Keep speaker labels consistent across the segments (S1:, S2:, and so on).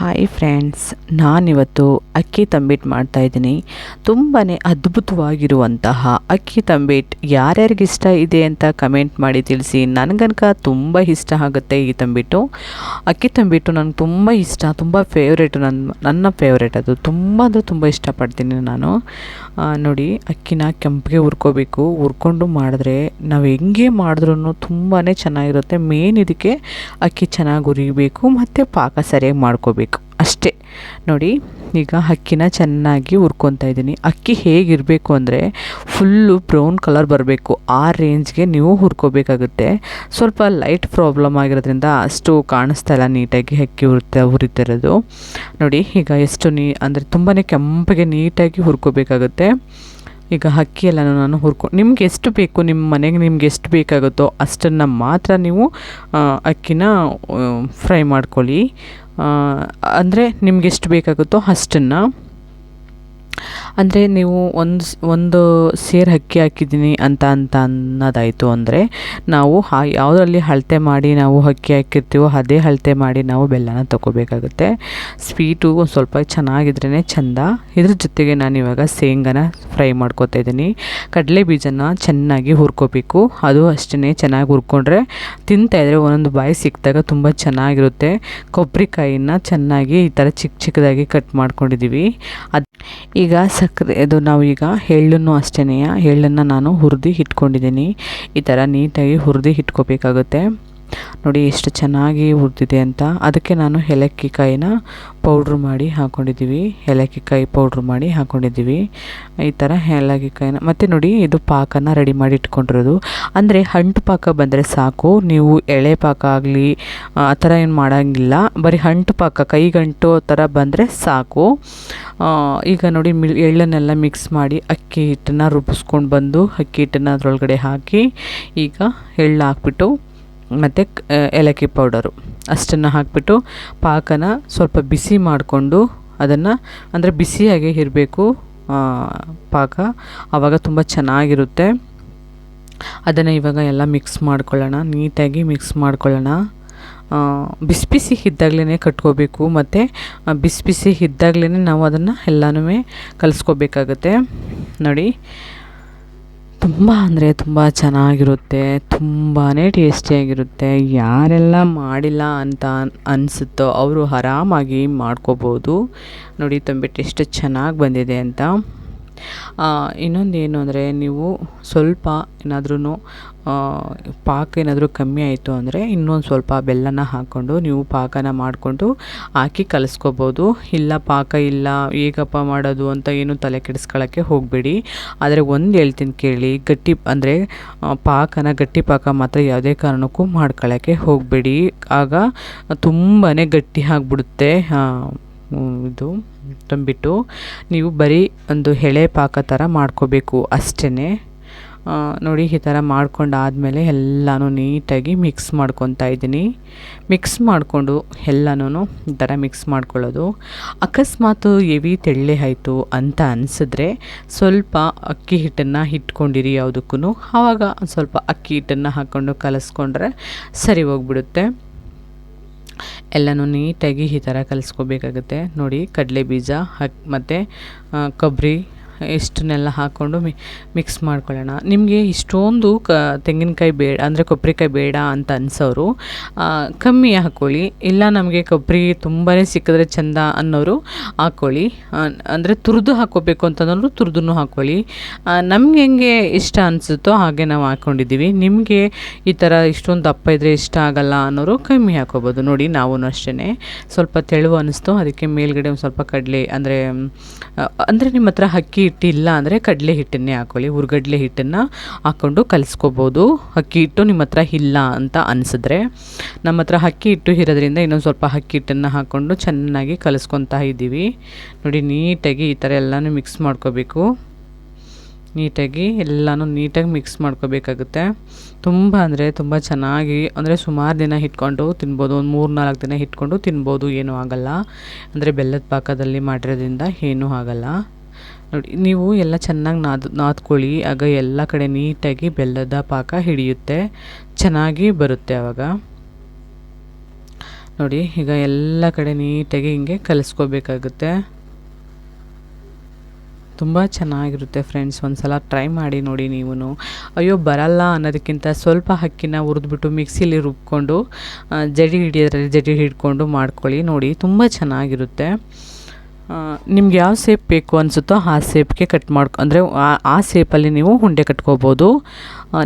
S1: Hi friends ನಾನಿವತ್ತು ಅಕ್ಕಿ ತಂಬಿಟ್ಟು ಮಾಡ್ತಾಯಿದ್ದೀನಿ ತುಂಬಾ ಅದ್ಭುತವಾಗಿರುವಂತಹ ಅಕ್ಕಿ ತಂಬಿಟ್ಟು ಯಾರ್ಯಾರಿಗೆ ಇಷ್ಟ ಇದೆ ಅಂತ ಕಮೆಂಟ್ ಮಾಡಿ ತಿಳಿಸಿ. ನನಗನ್ಕ ತುಂಬ ಇಷ್ಟ ಆಗುತ್ತೆ ಈ ತಂಬಿಟ್ಟು. ಅಕ್ಕಿ ತಂಬಿಟ್ಟು ನನಗೆ ತುಂಬ ಇಷ್ಟ, ತುಂಬ ಫೇವ್ರೇಟ್ ನನ್ನ ನನ್ನ ಫೇವ್ರೇಟ್ ಅದು. ತುಂಬ ಅಂದರೆ ತುಂಬ ಇಷ್ಟಪಡ್ತೀನಿ ನಾನು. ನೋಡಿ, ಅಕ್ಕಿನ ಕೆಂಪಿಗೆ ಹುರ್ಕೋಬೇಕು. ಹುರ್ಕೊಂಡು ಮಾಡಿದ್ರೆ ನಾವು ಹೆಂಗೆ ಮಾಡಿದ್ರೂ ತುಂಬಾ ಚೆನ್ನಾಗಿರುತ್ತೆ. ಮೇನ್ ಇದಕ್ಕೆ ಅಕ್ಕಿ ಚೆನ್ನಾಗಿ ಹುರಿಬೇಕು, ಮತ್ತು ಪಾಕ ಸರಿಯಾಗಿ ಮಾಡ್ಕೋಬೇಕು. ಅಷ್ಟೇ. ನೋಡಿ, ಈಗ ಅಕ್ಕಿನ ಚೆನ್ನಾಗಿ ಹುರ್ಕೊತಾ ಇದ್ದೀನಿ. ಅಕ್ಕಿ ಹೇಗಿರಬೇಕು ಅಂದರೆ ಫುಲ್ಲು ಬ್ರೌನ್ ಕಲರ್ ಬರಬೇಕು. ಆ ರೇಂಜ್ಗೆ ನೀವು ಹುರ್ಕೋಬೇಕಾಗುತ್ತೆ. ಸ್ವಲ್ಪ ಲೈಟ್ ಪ್ರಾಬ್ಲಮ್ ಆಗಿರೋದ್ರಿಂದ ಅಷ್ಟು ಕಾಣಿಸ್ತಾ ಇಲ್ಲ ನೀಟಾಗಿ ಅಕ್ಕಿ ಹುರಿತ ಹುರಿತಿರೋದು ನೋಡಿ, ಈಗ ಎಷ್ಟು ನೀ, ಅಂದರೆ ತುಂಬಾ ಕೆಂಪಗೆ ನೀಟಾಗಿ ಹುರ್ಕೋಬೇಕಾಗುತ್ತೆ. ಈಗ ಅಕ್ಕಿ ನಾನು ಹುರ್ಕೊ, ನಿಮ್ಗೆ ಎಷ್ಟು ಬೇಕು, ನಿಮ್ಮ ಮನೆಗೆ ನಿಮ್ಗೆ ಎಷ್ಟು ಬೇಕಾಗುತ್ತೋ ಅಷ್ಟನ್ನು ಮಾತ್ರ ನೀವು ಅಕ್ಕಿನ ಫ್ರೈ ಮಾಡ್ಕೊಳ್ಳಿ. ಅಂದರೆ ನಿಮ್ಗೆ ಎಷ್ಟು ಬೇಕಾಗುತ್ತೋ ಅಷ್ಟನ್ನು ಅಂದರೆ ನೀವು ಒಂದು ಒಂದು ಸೇರು ಅಕ್ಕಿ ಹಾಕಿದ್ದೀನಿ ಅಂತ ಅಂತ ಅನ್ನೋದಾಯಿತು ಅಂದರೆ ನಾವು ಹಾ, ಯಾವುದರಲ್ಲಿ ಅಳತೆ ಮಾಡಿ ನಾವು ಅಕ್ಕಿ ಹಾಕಿರ್ತೀವೋ ಅದೇ ಅಳತೆ ಮಾಡಿ ನಾವು ಬೆಲ್ಲನ ತೊಗೋಬೇಕಾಗುತ್ತೆ. ಸ್ವೀಟು ಒಂದು ಸ್ವಲ್ಪ ಚೆನ್ನಾಗಿದ್ರೇ ಚೆಂದ. ಇದ್ರ ಜೊತೆಗೆ ನಾನು ಇವಾಗ ಶೇಂಗನ ಫ್ರೈ ಮಾಡ್ಕೊತಾ ಇದ್ದೀನಿ. ಕಡಲೆ ಬೀಜನ ಚೆನ್ನಾಗಿ ಹುರ್ಕೋಬೇಕು. ಅದು ಅಷ್ಟೇ ಚೆನ್ನಾಗಿ ಹುರ್ಕೊಂಡ್ರೆ ತಿಂತಾಯಿದ್ರೆ ಒಂದೊಂದು ಬಾಯಿ ಸಿಕ್ಕಿದಾಗ ತುಂಬ ಚೆನ್ನಾಗಿರುತ್ತೆ. ಕೊಬ್ಬರಿಕಾಯಿನ ಚೆನ್ನಾಗಿ ಈ ಥರ ಚಿಕ್ಕ ಚಿಕ್ಕದಾಗಿ ಕಟ್ ಮಾಡ್ಕೊಂಡಿದ್ದೀವಿ ಅದು ಈಗ ಸಕ್ಕರೆ ಅದು ನಾವು ಈಗ ಎಳ್ಳನ್ನು ಅಷ್ಟೇ ಎಳ್ಳನ್ನು ನಾನು ಹುರಿದು ಇಟ್ಕೊಂಡಿದ್ದೀನಿ ಈ ಥರ ನೀಟಾಗಿ ಹುರಿದು ಇಟ್ಕೋಬೇಕಾಗುತ್ತೆ ನೋಡಿ ಎಷ್ಟು ಚೆನ್ನಾಗಿ ಉರಿದಿದೆ ಅಂತ. ಅದಕ್ಕೆ ನಾನು ಏಲಕ್ಕಿ ಕಾಯಿನ ಪೌಡ್ರ್ ಮಾಡಿ ಹಾಕ್ಕೊಂಡಿದ್ದೀವಿ ಏಲಕ್ಕಿ ಕಾಯಿ ಪೌಡ್ರ್ ಮಾಡಿ ಹಾಕ್ಕೊಂಡಿದ್ದೀವಿ ಈ ಥರ ಏಲಕ್ಕಿ ಕಾಯಿನ ಮತ್ತು ನೋಡಿ ಇದು ಪಾಕನ ರೆಡಿ ಮಾಡಿ ಇಟ್ಕೊಂಡಿರೋದು. ಅಂದರೆ ಅಂಟು ಪಾಕ ಬಂದರೆ ಸಾಕು. ನೀವು ಎಳೆ ಪಾಕ ಆಗಲಿ, ಆ ಥರ ಏನು ಮಾಡೋಂಗಿಲ್ಲ. ಬರೀ ಅಂಟು ಪಾಕ ಕೈಗಂಟು ಥರ ಬಂದರೆ ಸಾಕು. ಈಗ ನೋಡಿ ಮಿ ಎಳ್ಳನ್ನೆಲ್ಲ ಮಿಕ್ಸ್ ಮಾಡಿ ಅಕ್ಕಿ ಹಿಟ್ಟನ್ನು ರುಬ್ಬಿಸ್ಕೊಂಡು ಬಂದು ಅಕ್ಕಿ ಹಿಟ್ಟನ್ನು ಅದರೊಳಗಡೆ ಹಾಕಿ ಈಗ ಎಳ್ಳು ಹಾಕ್ಬಿಟ್ಟು ಮತ್ತು ಏಲಕ್ಕಿ ಪೌಡರು. ಅಷ್ಟನ್ನು ಹಾಕಿಬಿಟ್ಟು ಪಾಕನ ಸ್ವಲ್ಪ ಬಿಸಿ ಮಾಡಿಕೊಂಡು ಅದನ್ನು, ಅಂದರೆ ಬಿಸಿಯಾಗೇ ಇರಬೇಕು ಪಾಕ. ಆವಾಗ ತುಂಬ ಚೆನ್ನಾಗಿರುತ್ತೆ. ಅದನ್ನು ಇವಾಗ ಎಲ್ಲ ಮಿಕ್ಸ್ ಮಾಡ್ಕೊಳ್ಳೋಣ. ನೀಟಾಗಿ ಮಿಕ್ಸ್ ಮಾಡ್ಕೊಳ್ಳೋಣ. ಬಿಸಿ ಬಿಸಿ ಇದ್ದಾಗಲೇ ಕಟ್ಕೋಬೇಕು. ಮತ್ತು ಬಿಸಿ ಬಿಸಿ ಇದ್ದಾಗಲೇ ನಾವು ಅದನ್ನು ಎಲ್ಲನೂ ಕಲಿಸ್ಕೋಬೇಕಾಗತ್ತೆ. ನೋಡಿ. ತುಂಬ ಅಂದರೆ ತುಂಬ ಚೆನ್ನಾಗಿರುತ್ತೆ ತುಂಬಾ ಟೇಸ್ಟಿಯಾಗಿರುತ್ತೆ. ಯಾರೆಲ್ಲ ಮಾಡಿಲ್ಲ ಅಂತ ಅನಿಸುತ್ತೋ ಅವರು ಆರಾಮಾಗಿ ಮಾಡ್ಕೋಬೋದು. ನೋಡಿ, ತಂಬಿಟ್ಟು ಎಷ್ಟು ಚೆನ್ನಾಗಿ ಬಂದಿದೆ ಅಂತ. ಇನ್ನೊಂದು ಏನು ಅಂದರೆ ನೀವು ಸ್ವಲ್ಪ ಏನಾದ್ರೂ ಪಾಕ ಏನಾದರೂ ಕಮ್ಮಿ ಆಯಿತು ಅಂದರೆ ಇನ್ನೊಂದು ಸ್ವಲ್ಪ ಬೆಲ್ಲನ ಹಾಕ್ಕೊಂಡು ನೀವು ಪಾಕನ ಮಾಡಿಕೊಂಡು ಹಾಕಿ ಕಲಿಸ್ಕೋಬೋದು. ಇಲ್ಲ ಪಾಕ ಇಲ್ಲ, ಹೇಗಪ್ಪ ಮಾಡೋದು ಅಂತ ಏನು ತಲೆ ಕೆಡಿಸ್ಕೊಳ್ಳೋಕ್ಕೆ ಹೋಗಬೇಡಿ. ಆದರೆ ಒಂದು ಹೇಳ್ತೀನಿ ಕೇಳಿ, ಗಟ್ಟಿ ಅಂದರೆ ಪಾಕನ ಗಟ್ಟಿ ಪಾಕ ಮಾತ್ರ ಯಾವುದೇ ಕಾರಣಕ್ಕೂ ಮಾಡ್ಕೊಳ್ಳೋಕ್ಕೆ ಹೋಗಬೇಡಿ. ಆಗ ತುಂಬಾ ಗಟ್ಟಿ ಆಗಿಬಿಡುತ್ತೆ. ಇದು ತಂಬಿಟ್ಟು ನೀವು ಬರೀ ಒಂದು ಎಳೆ ಪಾಕ ಥರ ಮಾಡ್ಕೋಬೇಕು ಅಷ್ಟೇ ನೋಡಿ ಈ ಥರ ಮಾಡ್ಕೊಂಡಾದಮೇಲೆ ಎಲ್ಲನೂ ನೀಟಾಗಿ ಮಿಕ್ಸ್ ಮಾಡ್ಕೊತಾ ಇದ್ದೀನಿ. ಮಿಕ್ಸ್ ಮಾಡಿಕೊಂಡು ಎಲ್ಲನೂ ಈ ಥರ ಮಿಕ್ಸ್ ಮಾಡ್ಕೊಳ್ಳೋದು. ಅಕಸ್ಮಾತ್ ಎವಿ ತೆಳ್ಳೆ ಆಯಿತು ಅಂತ ಅನಿಸಿದ್ರೆ ಸ್ವಲ್ಪ ಅಕ್ಕಿ ಹಿಟ್ಟನ್ನು ಇಟ್ಕೊಂಡಿರಿ ಯಾವುದಕ್ಕೂ ಆವಾಗ ಸ್ವಲ್ಪ ಅಕ್ಕಿ ಹಿಟ್ಟನ್ನು ಹಾಕ್ಕೊಂಡು ಕಲಸ್ಕೊಂಡ್ರೆ ಸರಿ ಹೋಗ್ಬಿಡುತ್ತೆ. ಎಲ್ಲನೂ ನೀಟಾಗಿ ಈ ಥರ ಕಲಿಸ್ಕೋಬೇಕಾಗುತ್ತೆ. ನೋಡಿ ಕಡಲೆ ಬೀಜ ಹಾಕಿ ಮತ್ತು ಕೊಬ್ಬರಿ ಇಷ್ಟನ್ನೆಲ್ಲ ಹಾಕ್ಕೊಂಡು ಮಿ ಮಿಕ್ಸ್ ಮಾಡ್ಕೊಳ್ಳೋಣ. ನಿಮಗೆ ಇಷ್ಟೊಂದು ಕ, ತೆಂಗಿನಕಾಯಿ ಬೇಡ, ಅಂದರೆ ಕೊಬ್ಬರಿಕಾಯಿ ಬೇಡ ಅಂತ ಅನ್ಸೋರು. ಕಮ್ಮಿ ಹಾಕ್ಕೊಳ್ಳಿ ಇಲ್ಲ ನಮಗೆ ಕೊಬ್ಬರಿ ತುಂಬಾ ಸಿಕ್ಕಿದ್ರೆ ಚೆಂದ ಅನ್ನೋರು ಹಾಕ್ಕೊಳ್ಳಿ ಅಂದರೆ ತುರಿದು ಹಾಕ್ಕೋಬೇಕು ಅಂತಂದ್ರು ತುರಿದು ಹಾಕ್ಕೊಳ್ಳಿ ನಮ್ಗೆ ಹೆಂಗೆ ಇಷ್ಟ ಅನಿಸುತ್ತೋ ಹಾಗೆ ನಾವು ಹಾಕ್ಕೊಂಡಿದ್ದೀವಿ ನಿಮಗೆ ಈ ಥರ ಇಷ್ಟೊಂದು ದಪ್ಪ ಇದ್ದರೆ ಇಷ್ಟ ಆಗಲ್ಲ ಅನ್ನೋರು ಕಮ್ಮಿ ಹಾಕ್ಕೋಬೋದು. ನೋಡಿ ನಾವು ಅಷ್ಟೇ ಸ್ವಲ್ಪ ತೆಳುವು ಅನ್ನಿಸ್ತು ಅದಕ್ಕೆ ಮೇಲ್ಗಡೆ ಒಂದು ಸ್ವಲ್ಪ ಕಡಲೆ, ಅಂದರೆ ಅಂದರೆ ನಿಮ್ಮ ಹತ್ರ ಅಕ್ಕಿ ಹಿಟ್ಟು ಇಲ್ಲ ಅಂದರೆ ಕಡಲೆ ಹಿಟ್ಟನ್ನೇ ಹಾಕೊಳ್ಳಿ, ಹುರ್ಗಡ್ಲೆ ಹಿಟ್ಟನ್ನು ಹಾಕ್ಕೊಂಡು ಕಲಿಸ್ಕೋಬೋದು. ಅಕ್ಕಿ ಹಿಟ್ಟು ನಿಮ್ಮ ಹತ್ರ ಇಲ್ಲ ಅಂತ ಅನಿಸಿದ್ರೆ ನಮ್ಮ ಹತ್ರ ಅಕ್ಕಿ ಹಿಟ್ಟು ಇರೋದ್ರಿಂದ ಇನ್ನೊಂದು ಸ್ವಲ್ಪ ಅಕ್ಕಿ ಹಿಟ್ಟನ್ನು ಹಾಕ್ಕೊಂಡು ಚೆನ್ನಾಗಿ ಕಲಿಸ್ಕೊತಾ ಇದ್ದೀವಿ. ನೋಡಿ, ನೀಟಾಗಿ ಈ ಥರ ಎಲ್ಲನೂ ಮಿಕ್ಸ್ ಮಾಡ್ಕೋಬೇಕು. ನೀಟಾಗಿ ಎಲ್ಲನೂ ನೀಟಾಗಿ ಮಿಕ್ಸ್ ಮಾಡ್ಕೋಬೇಕಾಗುತ್ತೆ. ತುಂಬ ಅಂದರೆ ತುಂಬ ಚೆನ್ನಾಗಿ ಅಂದರೆ ಸುಮಾರು ದಿನ ಇಟ್ಕೊಂಡು ತಿನ್ಬೋದು, ಒಂದು ಮೂರು ನಾಲ್ಕು ದಿನ ಇಟ್ಕೊಂಡು ತಿನ್ಬೋದು, ಏನೂ ಆಗಲ್ಲ. ಅಂದರೆ ಬೆಲ್ಲದ ಪಾಕದಲ್ಲಿ ಮಾಡಿರೋದ್ರಿಂದ ಏನೂ ಆಗಲ್ಲ. ನೋಡಿ, ನೀವು ಎಲ್ಲ ಚೆನ್ನಾಗಿ ನಾದ್, ನಾದ್ಕೊಳ್ಳಿ. ಆಗ ಎಲ್ಲ ಕಡೆ ನೀಟಾಗಿ ಬೆಲ್ಲದ ಪಾಕ ಹಿಡಿಯುತ್ತೆ. ಚೆನ್ನಾಗಿ ಬರುತ್ತೆ ಆವಾಗ ನೋಡಿ, ಈಗ ಎಲ್ಲ ಕಡೆ ನೀಟಾಗಿ ಹಿಂಗೆ ಕಲಿಸ್ಕೋಬೇಕಾಗುತ್ತೆ. ತುಂಬ ಚೆನ್ನಾಗಿರುತ್ತೆ ಫ್ರೆಂಡ್ಸ್ ಒಂದು ಸಲ ಟ್ರೈ ಮಾಡಿ ನೋಡಿ ನೀವು ಅಯ್ಯೋ, ಬರಲ್ಲ ಅನ್ನೋದಕ್ಕಿಂತ ಸ್ವಲ್ಪ ಹಕ್ಕಿನ ಹುರಿದ್ಬಿಟ್ಟು ಮಿಕ್ಸಿಲಿ ರುಬ್ಕೊಂಡು ಜಡಿ ಹಿಡಿಯೋದ್ರಲ್ಲಿ ಜಡಿ ಹಿಡ್ಕೊಂಡು ಮಾಡ್ಕೊಳ್ಳಿ. ನೋಡಿ, ತುಂಬ ಚೆನ್ನಾಗಿರುತ್ತೆ. ನಿಮ್ಗೆ ಯಾವ ಸೇಪ್ ಬೇಕು ಅನಿಸುತ್ತೋ ಆ ಸೇಪ್ಗೆ ಕಟ್ ಮಾಡ್ಕೊ ಅಂದರೆ ಆ ಸೇಪಲ್ಲಿ ನೀವು ಉಂಡೆ ಕಟ್ಕೋಬೋದು.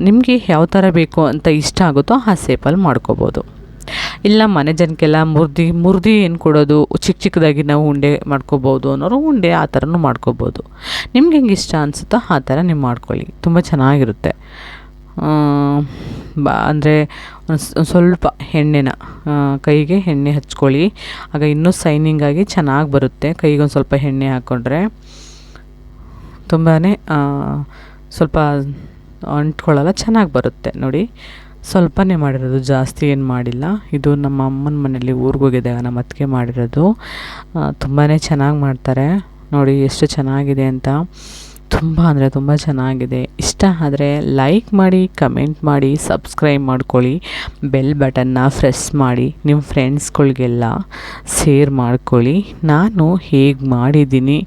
S1: ನಿಮಗೆ ಯಾವ ಥರ ಬೇಕು ಅಂತ ಇಷ್ಟ ಆಗುತ್ತೋ ಆ ಸೇಪಲ್ಲಿ ಮಾಡ್ಕೋಬೋದು. ಇಲ್ಲ ಮನೆ ಜನಕ್ಕೆಲ್ಲ ಮುರ್ದಿ ಮುರ್ದಿ ಏನು ಕೊಡೋದು? ಚಿಕ್ಕ ಚಿಕ್ಕದಾಗಿ ನಾವು ಉಂಡೆ ಮಾಡ್ಕೋಬೋದು ಅನ್ನೋರು ಉಂಡೆ ಆ ಥರನೂ ಮಾಡ್ಕೋಬೋದು. ನಿಮ್ಗೆ ಹೆಂಗೆ ಇಷ್ಟ ಅನಿಸುತ್ತೋ ಆ ಥರ ನೀವು ಮಾಡ್ಕೊಳ್ಳಿ. ತುಂಬ ಚೆನ್ನಾಗಿರುತ್ತೆ. ಬಾ, ಅಂದರೆ ಒಂದು ಸ್ವಲ್ಪ ಎಣ್ಣೆನ ಕೈಗೆ ಎಣ್ಣೆ ಹಚ್ಕೊಳ್ಳಿ. ಆಗ ಇನ್ನೂ ಸೈನಿಂಗಾಗಿ ಚೆನ್ನಾಗಿ ಬರುತ್ತೆ. ಕೈಗೆ ಸ್ವಲ್ಪ ಎಣ್ಣೆ ಹಾಕ್ಕೊಂಡ್ರೆ ತುಂಬಾ ಸ್ವಲ್ಪ ಅಂಟ್ಕೊಳ್ಳಲ್ಲ, ಚೆನ್ನಾಗಿ ಬರುತ್ತೆ. ನೋಡಿ, ಸ್ವಲ್ಪನೇ ಮಾಡಿರೋದು, ಜಾಸ್ತಿ ಏನು ಮಾಡಿಲ್ಲ. ಇದು ನಮ್ಮ ಅಮ್ಮನ ಮನೆಯಲ್ಲಿ ಊರಿಗೆ ಹೋಗಿದ್ದಾಗ ನಮ್ಮ ಅತ್ತಿಗೆ ಮಾಡಿರೋದು. ತುಂಬಾ ಚೆನ್ನಾಗಿ ಮಾಡ್ತಾರೆ. ನೋಡಿ, ಎಷ್ಟು ಚೆನ್ನಾಗಿದೆ ಅಂತ. ತುಂಬ ಅಂದರೆ ತುಂಬ ಚೆನ್ನಾಗಿದೆ. ಇಷ್ಟ ಆದರೆ ಲೈಕ್ ಮಾಡಿ ಕಮೆಂಟ್ ಮಾಡಿ ಸಬ್ಸ್ಕ್ರೈಬ್ ಮಾಡ್ಕೊಳ್ಳಿ. ಬೆಲ್ ಬಟನ್ನ ಫ್ರೆಸ್ ಮಾಡಿ. ನಿಮ್ಮ ಫ್ರೆಂಡ್ಸ್ಗಳಿಗೆಲ್ಲ ಶೇರ್ ಮಾಡ್ಕೊಳ್ಳಿ. ನಾನು ಹೇಗೆ ಮಾಡಿದ್ದೀನಿ,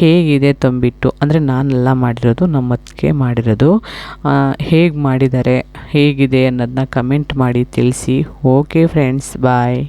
S1: ಹೇಗಿದೆ ತಂಬಿಟ್ಟು. ಅಂದರೆ ನಾನೆಲ್ಲ ಮಾಡಿರೋದು ನಮ್ಮ ಅತ್ತಿಗೆ ಮಾಡಿರೋದು ಹೇಗೆ ಮಾಡಿದ್ದಾರೆ ಹೇಗಿದೆ ಅನ್ನೋದನ್ನ ಕಮೆಂಟ್ ಮಾಡಿ ತಿಳಿಸಿ. Okay friends bye